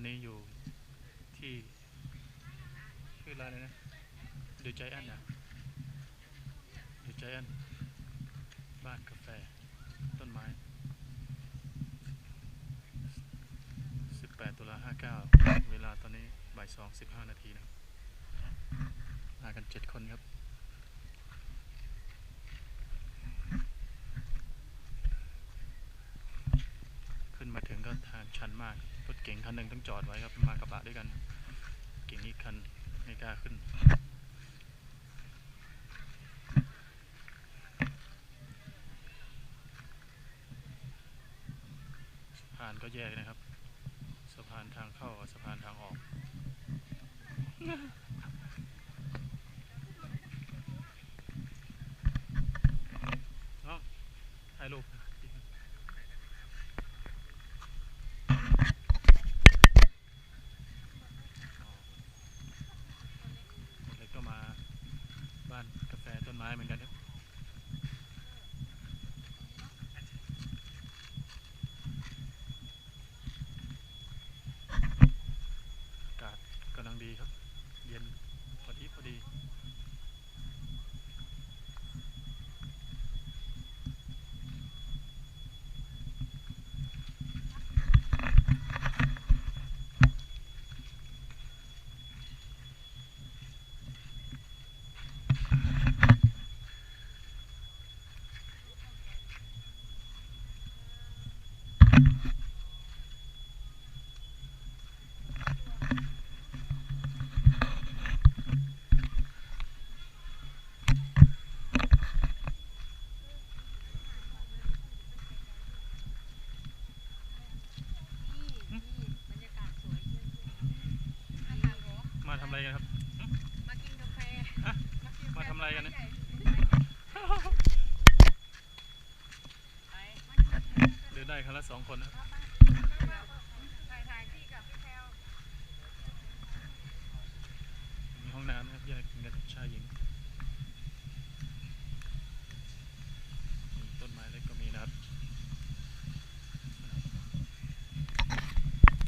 อนนี้อยู่ที่ชื่อร้านอะไรนะเดอะใจแอนนะเดอะใจแอนบ้านกาแฟ ต้นไม้ 18 ตุลา59 เวลาตอนนี้บ่าย2 15 นาทีนะมากัน 7 คนครับ ขึ้นมาถึง ก็ทางชันมากรถเก๋งคันหนึ่งต้องจอดไว้ครับมากระบะด้วยกัน เก๋งอีกคันไม่กล้าขึ้นสะพานก็แยกนะครับ สะพานทางเข้ากับสะพานทางออกถ่ายรูปเล็กก็มา บ้านกาแฟต้นไม้เหมือนกันครับ อากาศกำลังดีครับ เย็นพอดีพอดี นี่นี่บรรยากาศสวยเยี่ยมๆมาทางเหรอ มาทำอะไรกันครับ มากินกาแฟฮะกินกมาทำอะไรกันเนี่ยไปเดินได้ครั้งละสองคนนะครับบ้าน